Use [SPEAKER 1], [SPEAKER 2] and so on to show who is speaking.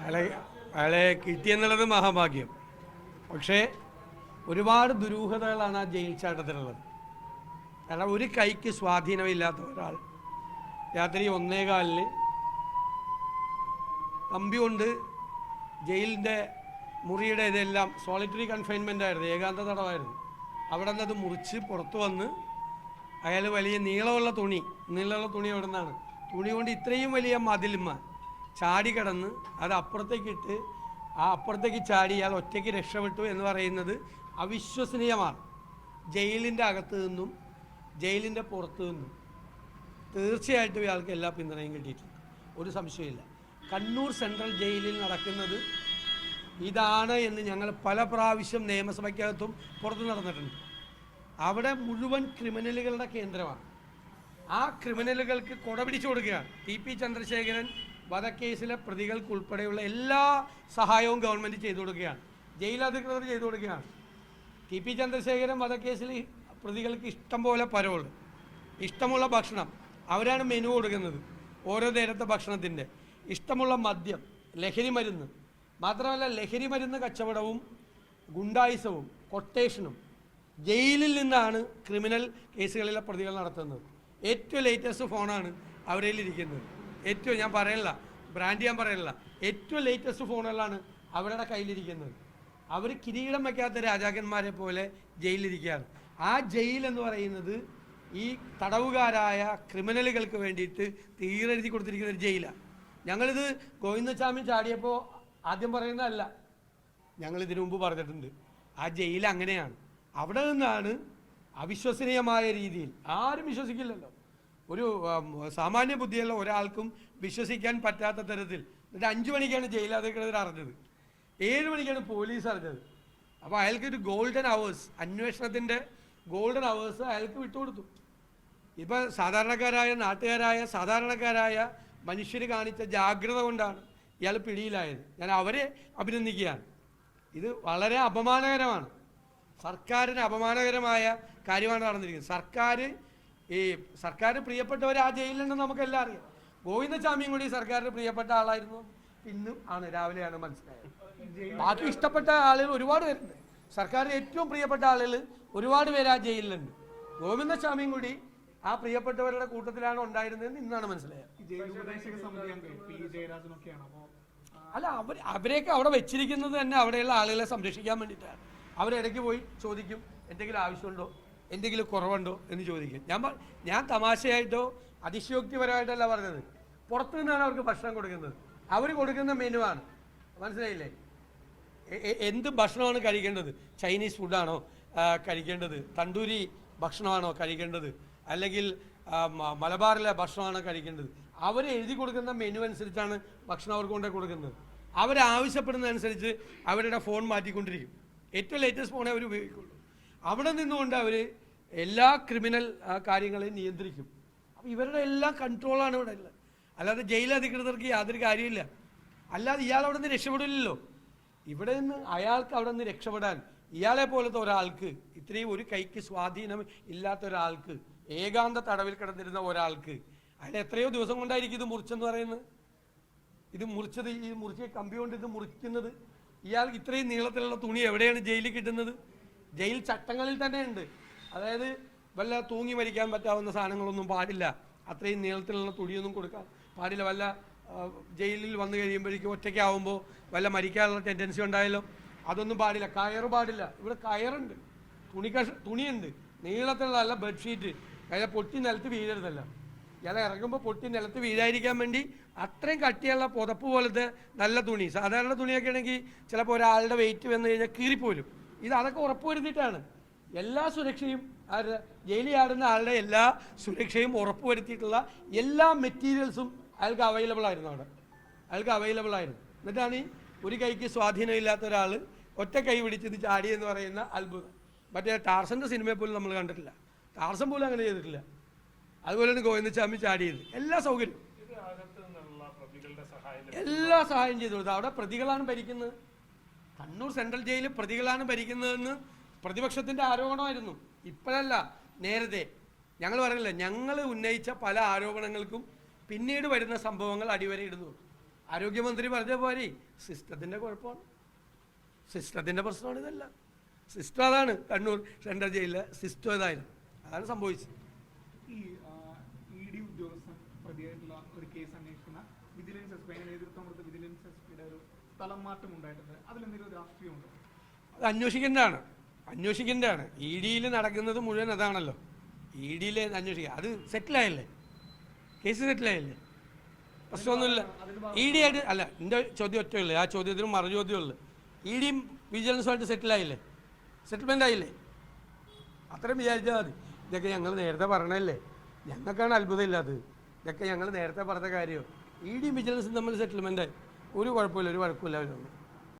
[SPEAKER 1] അയാളെ അയാളെ കിട്ടിയെന്നുള്ളത് മഹാഭാഗ്യം. പക്ഷേ ഒരുപാട് ദുരൂഹതകളാണ് ആ ജയിൽ ചാട്ടത്തിലുള്ളത്. കാരണം ഒരു കൈക്ക് സ്വാധീനമില്ലാത്ത ഒരാൾ രാത്രി ഒന്നേകാലിന് കമ്പി കൊണ്ട് ജയിലിന്റെ മുറിയുടെ ഇതെല്ലാം സോളിറ്ററി കൺഫൈൻമെന്റ് ആയിരുന്നു ഏകാന്ത തടവായിരുന്നു. അവിടെ നിന്ന് അത് മുറിച്ച് പുറത്തു വന്ന് അയാൾ വലിയ നീളമുള്ള തുണി നീളമുള്ള തുണി എവിടെ നിന്നാണ്. തുണി കൊണ്ട് ഇത്രയും വലിയ മതിലുമ്മ ചാടി കിടന്ന് അത് അപ്പുറത്തേക്ക് ഇട്ട് ആ അപ്പുറത്തേക്ക് ചാടി അയാൾ ഒറ്റയ്ക്ക് രക്ഷപ്പെട്ടു എന്ന് പറയുന്നത് അവിശ്വസനീയമാണ്. ജയിലിന്റെ അകത്തു നിന്നും ജയിലിന്റെ പുറത്തു നിന്നും തീർച്ചയായിട്ടും ഇയാൾക്ക് എല്ലാ പിന്തുണയും കിട്ടിയിട്ടുണ്ട്. ഒരു സംശയമില്ല കണ്ണൂർ സെൻട്രൽ ജയിലിൽ നടക്കുന്നത് ഇതാണ് എന്ന് ഞങ്ങൾ പല പ്രാവശ്യം നിയമസഭയ്ക്കകത്തും പുറത്തു നടന്നിട്ടുണ്ട്. അവിടെ മുഴുവൻ ക്രിമിനലുകളുടെ കേന്ദ്രമാണ്. ആ ക്രിമിനലുകൾക്ക് കൊട പിടിച്ചു കൊടുക്കുകയാണ്. ടി പി ചന്ദ്രശേഖരൻ വധക്കേസിലെ പ്രതികൾക്കുൾപ്പെടെയുള്ള എല്ലാ സഹായവും ഗവൺമെന്റ് ചെയ്തു കൊടുക്കുകയാണ്. ജയിൽ അധികൃതർ ചെയ്തു കൊടുക്കുകയാണ്. ടി പി ചന്ദ്രശേഖരൻ വധക്കേസിൽ പ്രതികൾക്ക് ഇഷ്ടം പോലെ പരോൾ ഇഷ്ടമുള്ള ഭക്ഷണം. അവരാണ് മെനു കൊടുക്കുന്നത് ഓരോ നേരത്തെ ഭക്ഷണത്തിന്റെ ഇഷ്ടമുള്ള മദ്യം ലഹരി മരുന്ന്. മാത്രമല്ല ലഹരി മരുന്ന് കച്ചവടവും ഗുണ്ടായുസവും കൊട്ടേഷനും ജയിലിൽ നിന്നാണ് ക്രിമിനൽ കേസുകളിലെ പ്രതികൾ നടത്തുന്നത്. ഏറ്റവും ലേറ്റസ്റ്റ് ഫോണാണ് അവരിൽ ഇരിക്കുന്നത് ഏറ്റവും ഞാൻ പറയല്ല ബ്രാൻഡ് ഞാൻ പറയല്ല ഏറ്റവും ലേറ്റസ്റ്റ് ഫോണുകളാണ് അവരുടെ കയ്യിലിരിക്കുന്നത്. അവർ കിരീടം വയ്ക്കാത്ത രാജാക്കന്മാരെ പോലെ ജയിലിരിക്കുകയാണ് ആ ജയിൽ എന്ന് പറയുന്നത് ഈ തടവുകാരായ ക്രിമിനലുകൾക്ക് വേണ്ടിയിട്ട് തീരെഴുതി കൊടുത്തിരിക്കുന്ന ഒരു ജയിലാണ് ഞങ്ങളിത് ഗോവിന്ദസ്വാമി ചാടിയപ്പോൾ ആദ്യം പറയുന്നതല്ല. ഞങ്ങൾ ഇതിനു മുമ്പ് പറഞ്ഞിട്ടുണ്ട്. ആ ജയിൽ അങ്ങനെയാണ്. അവിടെ നിന്നാണ് അവിശ്വസനീയമായ രീതിയിൽ ആരും വിശ്വസിക്കില്ലല്ലോ. ഒരു സാമാന്യ ബുദ്ധിയുള്ള ഒരാൾക്കും വിശ്വസിക്കാൻ പറ്റാത്ത തരത്തിൽ. എന്നിട്ട് അഞ്ചു മണിക്കാണ് ജയിലധികൃതർ അറിഞ്ഞത്. ഏഴ് മണിക്കാണ് പോലീസ് അറിഞ്ഞത്. അപ്പോൾ അയാൾക്ക് ഒരു ഗോൾഡൻ അവേഴ്സ് അന്വേഷണത്തിന്റെ ഗോൾഡൻ അവേഴ്സ് അയാൾക്ക് വിട്ടുകൊടുത്തു ഇപ്പം സാധാരണക്കാരായ നാട്ടുകാരായ സാധാരണക്കാരായ മനുഷ്യർ കാണിച്ച ജാഗ്രത കൊണ്ടാണ് ഇയാൾ പിടിയിലായത്. ഞാൻ അവരെ അഭിനന്ദിക്കുകയാണ്. ഇത് വളരെ അപമാനകരമാണ്. സർക്കാരിന് അപമാനകരമായ കാര്യമാണ് നടന്നിരിക്കുന്നത്. സർക്കാർ ഈ സർക്കാർ പ്രിയപ്പെട്ടവർ ആ ജയിലിലുണ്ടെന്ന് നമുക്കെല്ലാം അറിയാം. ഗോവിന്ദസ്വാമിയും കൂടി സർക്കാരിന് പ്രിയപ്പെട്ട ആളായിരുന്നു. ഇന്നും ആണ് രാവിലെയാണ് മനസ്സിലായത്. ബാക്കി ഇഷ്ടപ്പെട്ട ആളുകൾ ഒരുപാട് പേരുണ്ട്. സർക്കാരിന് ഏറ്റവും പ്രിയപ്പെട്ട ആളുകൾ ഒരുപാട് പേര് ആ ജയിലിലുണ്ട്. ഗോവിന്ദസ്വാമിയും കൂടി ആ പ്രിയപ്പെട്ടവരുടെ കൂട്ടത്തിലാണ് ഉണ്ടായിരുന്നതെന്ന് ഇന്നാണ് മനസ്സിലായത്. അല്ല അവർ അവരെയൊക്കെ അവിടെ വെച്ചിരിക്കുന്നത് തന്നെ അവിടെയുള്ള ആളുകളെ സംരക്ഷിക്കാൻ വേണ്ടിയിട്ടാണ്. അവരിടയ്ക്ക് പോയി ചോദിക്കും എന്തെങ്കിലും ആവശ്യമുണ്ടോ? എന്തെങ്കിലും കുറവുണ്ടോ എന്ന് ചോദിക്കും. ഞാൻ ഞാൻ തമാശയായിട്ടോ അതിശയോക്തിപരമായിട്ടല്ല പറഞ്ഞത്. പുറത്തു നിന്നാണ് അവർക്ക് ഭക്ഷണം കൊടുക്കുന്നത്. അവർ കൊടുക്കുന്ന മെനുവാണ് മനസ്സിലായില്ലേ? എന്ത് ഭക്ഷണമാണ് കഴിക്കേണ്ടത്? ചൈനീസ് ഫുഡാണോ കഴിക്കേണ്ടത്? തണ്ടൂരി ഭക്ഷണമാണോ കഴിക്കേണ്ടത്? അല്ലെങ്കിൽ മലബാറിലെ ഭക്ഷണമാണോ കഴിക്കേണ്ടത്? അവർ എഴുതി കൊടുക്കുന്ന മെനു അനുസരിച്ചാണ് ഭക്ഷണം അവർക്ക് കൊണ്ടേ കൊടുക്കുന്നത്. അവരാവശ്യപ്പെടുന്നതനുസരിച്ച് അവരുടെ ഫോൺ മാറ്റിക്കൊണ്ടിരിക്കും. ഏറ്റവും ലേറ്റസ്റ്റ് ഫോണേ അവർ ഉപയോഗിക്കുള്ളൂ. അവിടെ നിന്നുകൊണ്ട് അവർ എല്ലാ ക്രിമിനൽ കാര്യങ്ങളെയും നിയന്ത്രിക്കും. അപ്പം ഇവരുടെ എല്ലാം കൺട്രോളാണ് ഇവിടെ ഉള്ളത്. അല്ലാതെ ജയിൽ അധികൃതർക്ക് യാതൊരു കാര്യമില്ല അല്ലാതെ ഇയാൾ അവിടെ നിന്ന് രക്ഷപ്പെടില്ലല്ലോ. ഇവിടെ നിന്ന് അയാൾക്ക് അവിടെ നിന്ന് രക്ഷപ്പെടാൻ ഇയാളെ പോലത്തെ ഒരാൾക്ക് ഇത്രയും ഒരു കൈക്ക് സ്വാധീനം ഇല്ലാത്ത ഒരാൾക്ക് ഏകാന്ത തടവിൽ കിടന്നിരുന്ന ഒരാൾക്ക് അയാൾ എത്രയോ ദിവസം കൊണ്ടായിരിക്കും ഇത് മുറിച്ചെന്ന് പറയുന്നത്? ഇത് മുറിച്ചത് ഈ മുറിച്ച് കമ്പി കൊണ്ട് ഇത് മുറിക്കുന്നത്? ഇയാൾക്ക് ഇത്രയും നീളത്തിലുള്ള തുണി എവിടെയാണ് ജയിലിൽ കിട്ടുന്നത്? ജയിൽ ചട്ടങ്ങളിൽ തന്നെ ഉണ്ട് അതായത് വല്ല തൂങ്ങി മരിക്കാൻ പറ്റാവുന്ന സാധനങ്ങളൊന്നും പാടില്ല. അത്രയും നീളത്തിലുള്ള തുണിയൊന്നും കൊടുക്കാൻ പാടില്ല. വല്ല ജയിലിൽ വന്നു കഴിയുമ്പോഴേക്കും ഒറ്റയ്ക്കാവുമ്പോൾ വല്ല മരിക്കാനുള്ള ടെൻഡൻസി ഉണ്ടായാലും? അതൊന്നും പാടില്ല. കയർ പാടില്ല. ഇവിടെ കയറുണ്ട്. തുണി കഷ തുണിയുണ്ട്. നീളത്തിലുള്ള നല്ല ബെഡ്ഷീറ്റ് അതായത് പൊട്ടി നിലത്ത് വീഴരുതല്ല. ഇല ഇറങ്ങുമ്പോൾ പൊട്ടി നിലത്ത് വീഴാതിരിക്കാൻ വേണ്ടി അത്രയും കട്ടിയുള്ള പുതപ്പ് പോലത്തെ നല്ല തുണി സാധാരണ തുണിയൊക്കെ ആണെങ്കിൽ ചിലപ്പോൾ ഒരാളുടെ വെയിറ്റ് വന്നു കഴിഞ്ഞാൽ കീറിപ്പോലും ഇത് അതൊക്കെ ഉറപ്പുവരുത്തിയിട്ടാണ്. എല്ലാ സുരക്ഷയും ആരുടെ ജയിലിൽ ആടുന്ന ആളുടെ എല്ലാ സുരക്ഷയും ഉറപ്പുവരുത്തിയിട്ടുള്ള എല്ലാ മെറ്റീരിയൽസും അയാൾക്ക് അവൈലബിൾ ആയിരുന്നു അവിടെ. അയാൾക്ക് അവൈലബിൾ ആയിരുന്നു. എന്നിട്ടാണ് ഈ ഒരു കൈക്ക് സ്വാധീനമില്ലാത്ത ഒരാൾ ഒറ്റ കൈ പിടിച്ചത് ചാടി എന്ന് പറയുന്ന അത്ഭുതം. മറ്റേ ടാർസന്റെ സിനിമയെ പോലും നമ്മൾ കണ്ടിട്ടില്ല. ടാർസൻ പോലും അങ്ങനെ ചെയ്തിട്ടില്ല. അതുപോലെ അതുപോലെയാണ് ഗോവിന്ദസ്വാമി ചാടിയത്. എല്ലാ സൗകര്യവും എല്ലാ സഹായം ചെയ്തു കൊടുത്തു. അവിടെ പ്രതികളാണ് ഭരിക്കുന്നത്. കണ്ണൂർ സെൻട്രൽ ജയിലിൽ പ്രതികളാണ് ഭരിക്കുന്നതെന്ന് പ്രതിപക്ഷത്തിന്റെ ആരോപണമായിരുന്നു. ഇപ്പോഴല്ല നേരത്തെ ഞങ്ങൾ പറയില്ല ഞങ്ങൾ ഉന്നയിച്ച പല ആരോപണങ്ങൾക്കും പിന്നീട് വരുന്ന സംഭവങ്ങൾ അടിവരയിടുന്നു. ആരോഗ്യമന്ത്രി പറഞ്ഞ പോരെ സിസ്റ്റത്തിന്റെ കുഴപ്പമാണ്. സിസ്റ്റത്തിന്റെ പ്രശ്നമാണ് ഇതല്ല. സിസ്റ്റം അതാണ് കണ്ണൂർ സെൻട്രൽ ജയിലിലെ സിസ്റ്റം ഇതായിരുന്നു അതാണ് സംഭവിച്ചത്.
[SPEAKER 2] ഈ ഇ ഡി ഉദ്യോഗസ്ഥൻ പ്രതിയായിട്ടുള്ള ഒരു കേസ് അന്വേഷിക്കുന്ന വിജിലൻസ് എസ് പി അതിന് നേതൃത്വം കൊടുത്ത വിജിലൻസ് എസ് പിയുടെ ഒരു സ്ഥലം മാറ്റം ഉണ്ടായിട്ടുണ്ട് അതിലെന്തെങ്കിലും രാഷ്ട്രീയമുണ്ടോ?
[SPEAKER 1] അത് അന്വേഷിക്കേണ്ടതാണ്. അന്വേഷിക്കേണ്ടതാണ്. ഇ ഡിയിൽ നടക്കുന്നത് മുഴുവൻ അതാണല്ലോ. ഇ ഡിയിൽ അന്വേഷിക്കുക അത് സെറ്റിലായല്ലേ? കേസ് സെറ്റിലായല്ലേ? പ്രശ്നമൊന്നുമില്ല. ഇ ഡി ആയിട്ട് അല്ല എന്റെ ചോദ്യം ഒറ്റയുള്ളൂ ആ ചോദ്യത്തിന് മറു ചോദ്യമുള്ളൂ. ഇ ഡിയും വിജിലൻസുമായിട്ട് സെറ്റിലായില്ലേ? സെറ്റിൽമെന്റ് ആയില്ലേ അത്രയും വിചാരിച്ചാൽ മതി. ഇതൊക്കെ ഞങ്ങൾ നേരത്തെ പറഞ്ഞല്ലേ ഞങ്ങൾക്കാണ് അത്ഭുതമില്ലാത്തത്. ഇതൊക്കെ ഞങ്ങൾ നേരത്തെ പറഞ്ഞ കാര്യമോ ഇ ഡിയും വിജിലൻസും തമ്മിൽ സെറ്റിൽമെന്റ് ആയി ഒരു കുഴപ്പമില്ല ഒരു കുഴപ്പമില്ല അവരൊന്നും